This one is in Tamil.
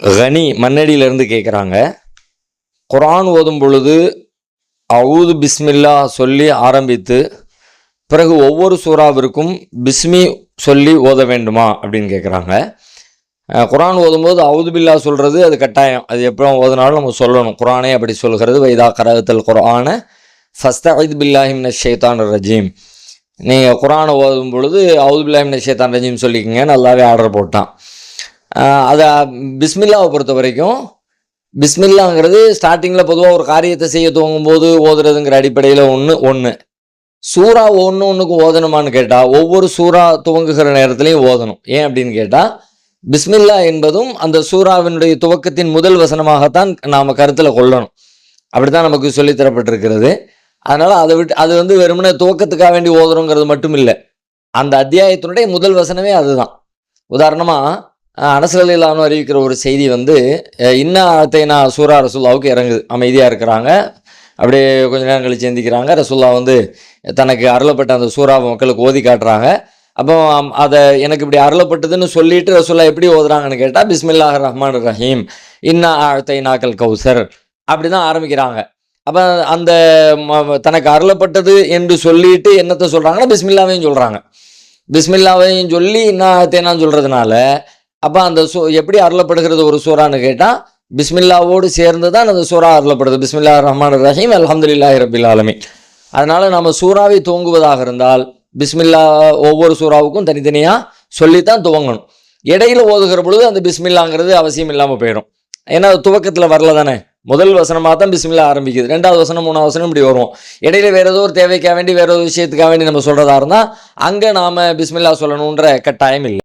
கனி மண்ணடியிலேருந்து கேட்குறாங்க குரான் ஓதும் பொழுது அவுது பிஸ்மில்லா சொல்லி ஆரம்பித்து பிறகு ஒவ்வொரு சூறாவிற்கும் பிஸ்மி சொல்லி ஓத வேண்டுமா அப்படின்னு கேட்குறாங்க குரான் ஓதும்போது அவுது பில்லா சொல்கிறது அது கட்டாயம். அது எப்போ ஓதுனாலும் நம்ம சொல்லணும். குரானே அப்படி சொல்கிறது. வைதா கரகத்தல் குரான ஃபஸ்ட் பில்லாஹி பில்லாஹிம் ஷேத்தான் ரஜீம். நீங்கள் குரானை ஓதும் பொழுது அவுது பில்லாஹி ஷேத்தான் ரஜீம் சொல்லிக்கங்க. நல்லாவே ஆர்டர் போட்டான். அதை பிஸ்மில்லாவை பொறுத்த வரைக்கும் பிஸ்மில்லாங்கிறது ஸ்டார்டிங்கில் பொதுவாக ஒரு காரியத்தை செய்ய துவங்கும் போது ஓதுறதுங்கிற அடிப்படையில் ஒன்று ஒன்று சூறா ஒன்று ஒன்றுக்கு ஓதணுமான்னு கேட்டால் ஒவ்வொரு சூறா துவங்குகிற நேரத்துலையும் ஓதணும். ஏன் அப்படின்னு கேட்டால் பிஸ்மில்லா என்பதும் அந்த சூறாவினுடைய துவக்கத்தின் முதல் வசனமாகத்தான் நாம் கருத்தில் கொள்ளணும். அப்படி தான் நமக்கு சொல்லித்தரப்பட்டிருக்கிறது அதனால் அதை விட்டு அது வந்து வெறுமனே துவக்கத்துக்காக வேண்டி ஓதுறோங்கிறது மட்டும் இல்லை. அந்த அத்தியாயத்தினுடைய முதல் வசனமே அதுதான். உதாரணமாக அனசல் இல்லாமல் அறிவிக்கிற ஒரு செய்தி வந்து இன்னும் அத்தைனா சூரா ரசுல்லாவுக்கு இறங்குது அமைதியாக இருக்கிறாங்க. அப்படியே கொஞ்ச நேரம் கழிச்சு எந்திக்கிறாங்க ரசுல்லா வந்து தனக்கு அருளப்பட்ட அந்த சூறாவை மக்களுக்கு ஓதி காட்டுறாங்க. அப்போ அம், அதை எனக்கு இப்படி அருளப்பட்டதுன்னு சொல்லிட்டு ரசுல்லா எப்படி ஓதுறாங்கன்னு கேட்டால் பிஸ்மில்லாஹ் ரஹ்மான் ரஹீம் இன்னா அத்தைனாக்கல் கௌசர் அப்படி தான் ஆரம்பிக்கிறாங்க. அப்போ அந்த தனக்கு அருளப்பட்டது என்று சொல்லிட்டு என்னத்தை சொல்கிறாங்கன்னா பிஸ்மில்லாவையும் சொல்கிறாங்க பிஸ்மில்லாவையும் சொல்லி இன்னா அத்தைனான்னு சொல்கிறதுனால அப்போ அந்த சூ எப்படி அருளப்படுகிறது ஒரு சூறான்னு கேட்டால் பிஸ்மில்லாவோடு சேர்ந்து தான் அந்த சூறா அருளப்படுது. பிஸ்மில்லா ரஹ்மான் ரஹீம் அலமதுல்லாஹி ரபில் ஆலமி அதனால் நம்ம சூறாவை துவங்குவதாக இருந்தால் பிஸ்மில்லா ஒவ்வொரு சூறாவுக்கும் தனித்தனியாக சொல்லித்தான் துவங்கணும். இடையில ஓதுகிற பொழுது அந்த பிஸ்மில்லாங்கிறது அவசியம் இல்லாமல் போயிடும். ஏன்னா அது துவக்கத்தில் வரல தானே? முதல் வசனமாக தான் பிஸ்மில்லா ஆரம்பிக்குது. ரெண்டாவது வசனம் மூணாவது வசனம் இப்படி வரும். இடையில வேற ஏதோ ஒரு தேவைக்காக வேண்டி வேற ஒரு விஷயத்துக்காக வேண்டி நம்ம சொல்கிறதா இருந்தால் அங்கே நாம் பிஸ்மில்லா சொல்லணுன்ற கட்டாயம் இல்லை.